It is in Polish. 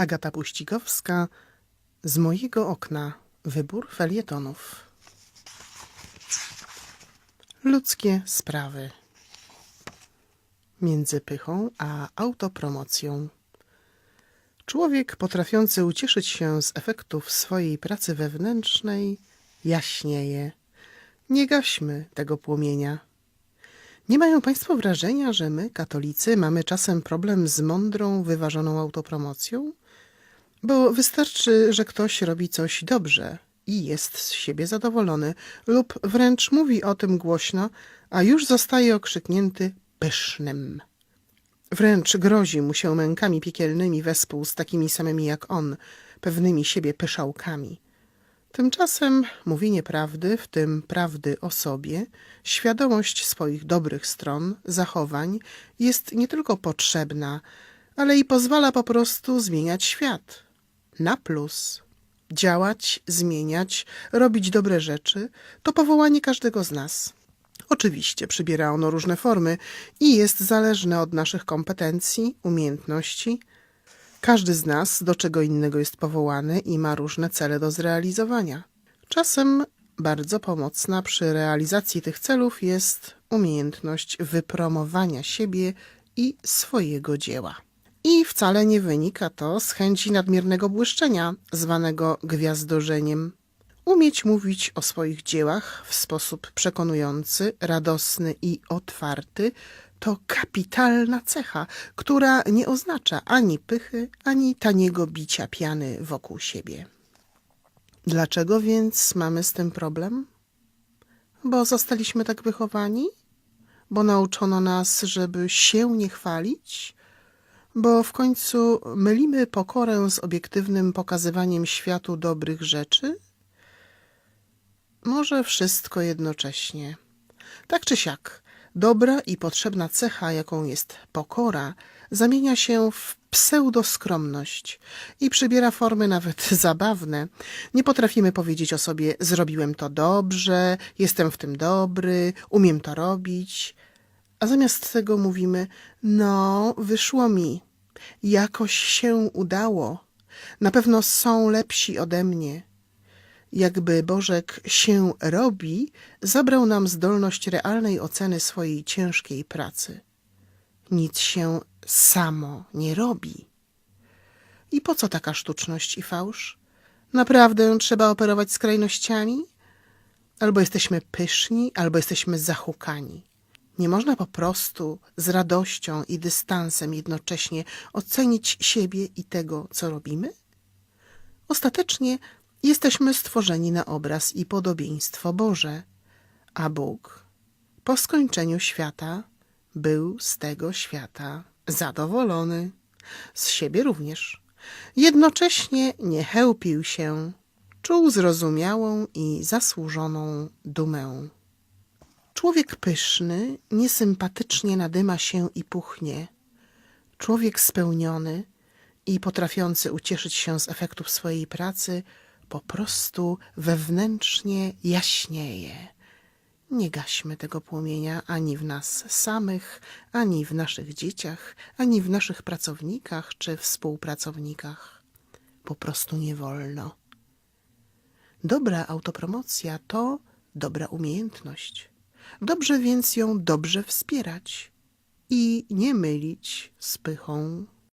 Agata Puścikowska z mojego okna wybór felietonów. Ludzkie sprawy między pychą a autopromocją. Człowiek potrafiący ucieszyć się z efektów swojej pracy wewnętrznej jaśnieje. Nie gaśmy tego płomienia. Nie mają Państwo wrażenia, że my, katolicy, mamy czasem problem z mądrą, wyważoną autopromocją? Bo wystarczy, że ktoś robi coś dobrze i jest z siebie zadowolony, lub wręcz mówi o tym głośno, a już zostaje okrzyknięty pysznym. Wręcz grozi mu się mękami piekielnymi wespół z takimi samymi jak on, pewnymi siebie pyszałkami. Tymczasem mówienie prawdy, w tym prawdy o sobie, świadomość swoich dobrych stron, zachowań jest nie tylko potrzebna, ale i pozwala po prostu zmieniać świat. Na plus. Działać, zmieniać, robić dobre rzeczy to powołanie każdego z nas. Oczywiście przybiera ono różne formy i jest zależne od naszych kompetencji, umiejętności, każdy z nas do czego innego jest powołany i ma różne cele do zrealizowania. Czasem bardzo pomocna przy realizacji tych celów jest umiejętność wypromowania siebie i swojego dzieła. I wcale nie wynika to z chęci nadmiernego błyszczenia, zwanego gwiazdorzeniem. Umieć mówić o swoich dziełach w sposób przekonujący, radosny i otwarty to kapitalna cecha, która nie oznacza ani pychy, ani taniego bicia piany wokół siebie. Dlaczego więc mamy z tym problem? Bo zostaliśmy tak wychowani? Bo nauczono nas, żeby się nie chwalić? Bo w końcu mylimy pokorę z obiektywnym pokazywaniem światu dobrych rzeczy? Może wszystko jednocześnie. Tak czy siak, dobra i potrzebna cecha, jaką jest pokora, zamienia się w pseudoskromność i przybiera formy nawet zabawne. Nie potrafimy powiedzieć o sobie: Zrobiłem to dobrze, jestem w tym dobry, umiem to robić. A zamiast tego mówimy: No, wyszło mi, jakoś się udało, na pewno są lepsi ode mnie jakby Bożek się robi, zabrał nam zdolność realnej oceny swojej ciężkiej pracy. Nic się samo nie robi. I po co taka sztuczność i fałsz? Naprawdę trzeba operować skrajnościami? Albo jesteśmy pyszni, albo jesteśmy zahukani. Nie można po prostu z radością i dystansem jednocześnie ocenić siebie i tego, co robimy? Ostatecznie Jesteśmy stworzeni na obraz i podobieństwo Boże, a Bóg po skończeniu świata był z tego świata zadowolony, z siebie również. Jednocześnie nie chełpił się, czuł zrozumiałą i zasłużoną dumę. Człowiek pyszny niesympatycznie nadyma się i puchnie. Człowiek spełniony i potrafiący ucieszyć się z efektów swojej pracy – po prostu wewnętrznie jaśnieje. Nie gaśmy tego płomienia ani w nas samych, ani w naszych dzieciach, ani w naszych pracownikach czy współpracownikach. Po prostu nie wolno. Dobra autopromocja to dobra umiejętność. Dobrze więc ją dobrze wspierać i nie mylić z pychą.